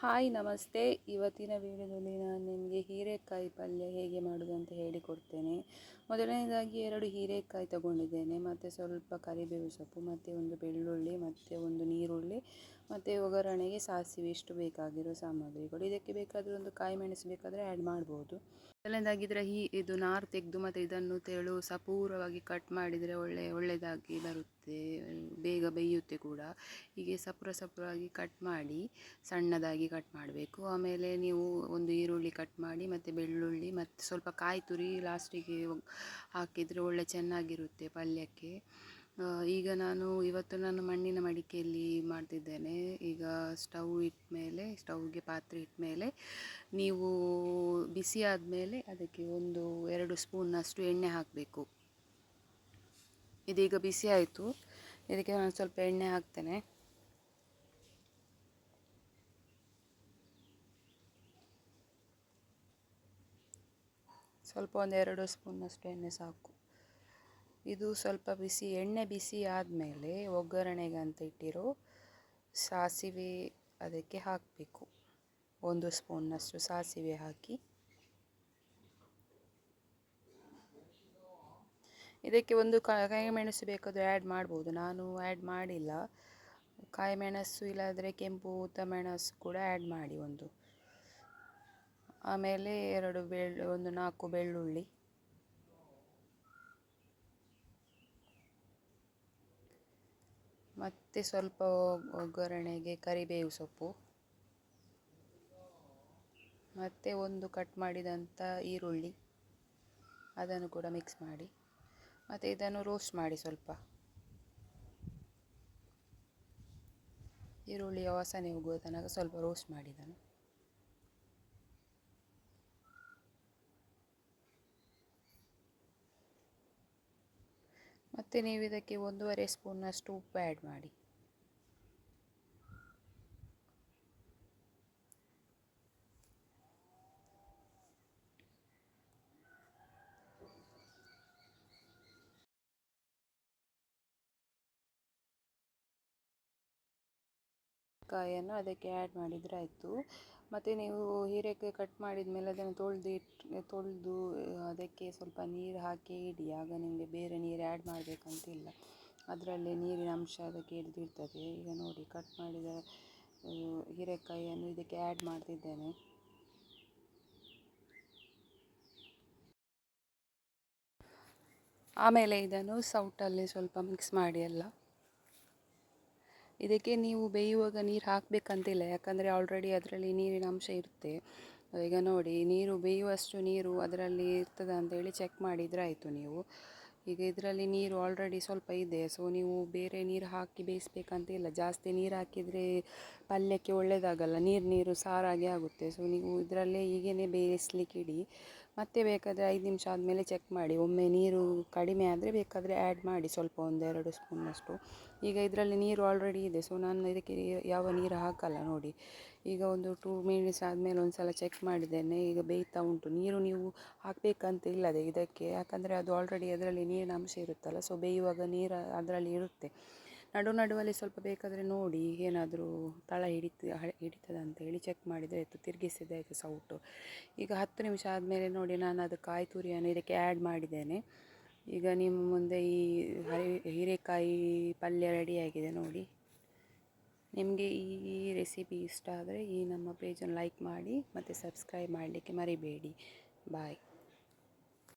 Hi, ನಮಸ್ತೆ. ಇವತ್ತಿನ ವಿಡಿಯೋದಲ್ಲಿ ನಾನು ನಿಮಗೆ ಹೀರೆಕಾಯಿ ಪಲ್ಯ ಹೇಗೆ ಮಾಡೋದು ಅಂತ ಹೇಳಿಕೊಡ್ತೇನೆ. ಮೊದಲನೇದಾಗಿ ಎರಡು ಹೀರೆಕಾಯಿ ತಗೊಂಡಿದ್ದೇನೆ. ಮತ್ತು ಸ್ವಲ್ಪ ಕರಿಬೇವು ಸೊಪ್ಪು, ಮತ್ತು ಒಂದು ಬೆಳ್ಳುಳ್ಳಿ, ಮತ್ತು ಒಂದು ನೀರುಳ್ಳಿ ಮತ್ತು ಒಗ್ಗರಣೆಗೆ ಸಾಸಿವೆ ಇಷ್ಟು ಬೇಕಾಗಿರೋ ಸಾಮಗ್ರಿಗಳು. ಇದಕ್ಕೆ ಬೇಕಾದರೆ ಒಂದು ಕಾಯಿ ಮೆಣಸು ಬೇಕಾದರೆ ಆ್ಯಡ್ ಮಾಡ್ಬೋದು. ಮೊದಲನೇದಾಗಿದ್ದರೆ ಈ ಇದು ನಾರು ತೆಗೆದು ಮತ್ತು ಇದನ್ನು ತೆಳು ಸಪೂರವಾಗಿ ಕಟ್ ಮಾಡಿದರೆ ಒಳ್ಳೆ ಒಳ್ಳೆಯದಾಗಿ ಬರುತ್ತೆ, ಬೇಗ ಬೇಯುತ್ತೆ ಕೂಡ. ಹೀಗೆ ಸಪುರ ಸಪುರವಾಗಿ ಕಟ್ ಮಾಡಿ ಸಣ್ಣದಾಗಿ ಕಟ್ ಮಾಡಬೇಕು. ಆಮೇಲೆ ನೀವು ಒಂದು ಈರುಳ್ಳಿ ಕಟ್ ಮಾಡಿ ಮತ್ತು ಬೆಳ್ಳುಳ್ಳಿ ಮತ್ತು ಸ್ವಲ್ಪ ಕಾಯಿ ತುರಿ ಲಾಸ್ಟಿಗೆ ಹಾಕಿದರೆ ಒಳ್ಳೆ ಚೆನ್ನಾಗಿರುತ್ತೆ ಪಲ್ಯಕ್ಕೆ. ಈಗ ನಾನು ಇವತ್ತು ನಾನು ಮಣ್ಣಿನ ಮಡಿಕೆಯಲ್ಲಿ ಮಾಡ್ತಿದ್ದೇನೆ. ಈಗ ಸ್ಟವ್ ಇಟ್ಟ ಮೇಲೆ ಸ್ಟವ್ಗೆ ಪಾತ್ರೆ ಇಟ್ಟ ಮೇಲೆ ನೀವು ಬಿಸಿ ಆದಮೇಲೆ ಅದಕ್ಕೆ ಒಂದು ಎರಡು ಸ್ಪೂನ್ನಷ್ಟು ಎಣ್ಣೆ ಹಾಕಬೇಕು. ಇದೀಗ ಬಿಸಿ ಆಯಿತು. ಇದಕ್ಕೆ ನಾನು ಸ್ವಲ್ಪ ಎಣ್ಣೆ ಹಾಕ್ತೇನೆ. ಸ್ವಲ್ಪ ಒಂದು ಎರಡು ಸ್ಪೂನ್ನಷ್ಟು ಎಣ್ಣೆ ಸಾಕು. ಇದು ಸ್ವಲ್ಪ ಬಿಸಿ, ಎಣ್ಣೆ ಬಿಸಿ ಆದಮೇಲೆ ಒಗ್ಗರಣೆಗಂತ ಇಟ್ಟಿರೋ ಸಾಸಿವೆ ಅದಕ್ಕೆ ಹಾಕಬೇಕು. ಒಂದು ಸ್ಪೂನ್ನಷ್ಟು ಸಾಸಿವೆ ಹಾಕಿ. ಇದಕ್ಕೆ ಒಂದು ಕಾಯಿಮೆಣಸು ಬೇಕಾದರೆ ಆ್ಯಡ್ ಮಾಡ್ಬೋದು. ನಾನು ಆ್ಯಡ್ ಮಾಡಿಲ್ಲ. ಕಾಯಿಮೆಣಸು ಇಲ್ಲಾದರೆ ಕೆಂಪು ಮೆಣಸು ಕೂಡ ಆ್ಯಡ್ ಮಾಡಿ ಒಂದು. ಆಮೇಲೆ ಎರಡು ಬೆಳ್ಳು, ಒಂದು ನಾಲ್ಕು ಬೆಳ್ಳುಳ್ಳಿ. ಮತ್ತು ಸ್ವಲ್ಪ ಒಗ್ಗರಣೆಗೆ ಕರಿಬೇವು ಸೊಪ್ಪು. ಮತ್ತು ಒಂದು ಕಟ್ ಮಾಡಿದಂಥ ಈರುಳ್ಳಿ. ಅದನ್ನು ಕೂಡ ಮಿಕ್ಸ್ ಮಾಡಿ. ಮತ್ತು ಇದನ್ನು ರೋಸ್ಟ್ ಮಾಡಿ ಸ್ವಲ್ಪ. ಈರುಳ್ಳಿಯ ವಾಸನೆ ಹೋಗುವ ತನಕ ಸ್ವಲ್ಪ ರೋಸ್ಟ್ ಮಾಡಿದನು ಮತ್ತು ನೀವು ಇದಕ್ಕೆ ಒಂದೂವರೆ ಸ್ಪೂನ್ನಷ್ಟು ಉಪ್ಪು ಆ್ಯಡ್ ಮಾಡಿ. ಕಾಯನ್ನು ಅದಕ್ಕೆ ಆ್ಯಡ್ ಮಾಡಿದರೆ ಆಯಿತು. ಮತ್ತು ನೀವು ಹೀರೆಕಾಯಿ ಕಟ್ ಮಾಡಿದ ಮೇಲೆ ಅದನ್ನು ತೊಳೆದು ಇಟ್ಟು ತೊಳೆದು, ಅದಕ್ಕೆ ಸ್ವಲ್ಪ ನೀರು ಹಾಕಿ ಇಡಿ. ಆಗ ನಿಮಗೆ ಬೇರೆ ನೀರು ಆ್ಯಡ್ ಮಾಡಬೇಕಂತಿಲ್ಲ. ಅದರಲ್ಲೇ ನೀರಿನ ಅಂಶ ಅದಕ್ಕೆ ಹಿಡಿದಿರ್ತದೆ. ಈಗ ನೋಡಿ ಕಟ್ ಮಾಡಿದ ಹೀರೆಕಾಯಿಯನ್ನು ಇದಕ್ಕೆ ಆ್ಯಡ್ ಮಾಡ್ತಿದ್ದೇನೆ. ಆಮೇಲೆ ಇದನ್ನು ಸೌಟಲ್ಲಿ ಸ್ವಲ್ಪ ಮಿಕ್ಸ್ ಮಾಡಿ ಎಲ್ಲ. ಇದಕ್ಕೆ ನೀವು ಬೇಯುವಾಗ ನೀರು ಹಾಕಬೇಕಂತಿಲ್ಲ. ಯಾಕಂದರೆ ಆಲ್ರೆಡಿ ಅದರಲ್ಲಿ ನೀರಿನ ಅಂಶ ಇರುತ್ತೆ. ಈಗ ನೋಡಿ, ನೀರು ಬೇಯುವಷ್ಟು ನೀರು ಅದರಲ್ಲಿ ಇರ್ತದೆ ಅಂತೇಳಿ ಚೆಕ್ ಮಾಡಿದರೆ ಆಯಿತು ನೀವು. ಈಗ ಇದರಲ್ಲಿ ನೀರು ಆಲ್ರೆಡಿ ಸ್ವಲ್ಪ ಇದೆ. ಸೊ ನೀವು ಬೇರೆ ನೀರು ಹಾಕಿ ಬೇಯಿಸ್ಬೇಕಂತಿಲ್ಲ. ಜಾಸ್ತಿ ನೀರು ಹಾಕಿದರೆ ಪಲ್ಯಕ್ಕೆ ಒಳ್ಳೆಯದಾಗಲ್ಲ ನೀರು ನೀರು ಸಾರಾಗಿ ಆಗುತ್ತೆ. ಸೊ ನೀವು ಇದರಲ್ಲೇ ಹೀಗೇ ಬೇಯಿಸ್ಲಿಕ್ಕೆ ಇಡಿ ಮತ್ತೆ ಬೇಕಾದರೆ ಐದು ನಿಮಿಷ ಆದಮೇಲೆ ಚೆಕ್ ಮಾಡಿ. ಒಮ್ಮೆ ನೀರು ಕಡಿಮೆ ಆದರೆ ಬೇಕಾದರೆ ಆ್ಯಡ್ ಮಾಡಿ ಸ್ವಲ್ಪ ಒಂದೆರಡು ಸ್ಪೂನಷ್ಟು ಈಗ ಇದರಲ್ಲಿ ನೀರು ಆಲ್ರೆಡಿ ಇದೆ ಸೊ ನಾನು ಇದಕ್ಕೆ ಯಾವ ನೀರು ಹಾಕಲ್ಲ ನೋಡಿ. ಈಗ ಒಂದು ಟೂ ಮಿನಿಟ್ಸ್ ಆದಮೇಲೆ ಒಂದು ಸಲ ಚೆಕ್ ಮಾಡಿದ್ದೇನೆ, ಈಗ ಬೇಯ್ತಾ ಉಂಟು. ನೀರು ನೀವು ಹಾಕಬೇಕಂತ ಇಲ್ಲದೆ ಇದಕ್ಕೆ. ಯಾಕಂದರೆ ಅದು ಆಲ್ರೆಡಿ ಅದರಲ್ಲಿ ನೀರಿನ ಅಂಶ ಇರುತ್ತಲ್ಲ ಸೊ ಬೇಯುವಾಗ ನೀರು ಅದರಲ್ಲಿ ಇರುತ್ತೆ. ನಡು ನಡುವಲ್ಲಿ ಸ್ವಲ್ಪ ಬೇಕಾದರೆ ನೋಡಿ, ಏನಾದರೂ ತಳ ಹಿಡಿತ ಹಿಡಿತದೆ ಅಂತ ಹೇಳಿ ಚೆಕ್ ಮಾಡಿದರೆ ಆಯಿತು, ತಿರುಗಿಸಿದೆ ಆಯಿತು ಸೌಟು. ಈಗ ಹತ್ತು ನಿಮಿಷ ಆದಮೇಲೆ ನೋಡಿ, ನಾನು ಅದು ಕಾಯಿ ತುರಿಯನ್ನು ಇದಕ್ಕೆ ಆ್ಯಡ್ ಮಾಡಿದ್ದೇನೆ. ಈಗ ನಿಮ್ಮ ಮುಂದೆ ಈ ಹರಿ, ಹೀರೆಕಾಯಿ ಪಲ್ಯ ರೆಡಿಯಾಗಿದೆ ನೋಡಿ. ನಿಮಗೆ ಈ ರೆಸಿಪಿ ಇಷ್ಟ ಆದರೆ ಈ ನಮ್ಮ ಪೇಜನ್ನು ಲೈಕ್ ಮಾಡಿ ಮತ್ತು ಸಬ್ಸ್ಕ್ರೈಬ್ ಮಾಡಲಿಕ್ಕೆ ಮರಿಬೇಡಿ. ಬಾಯ್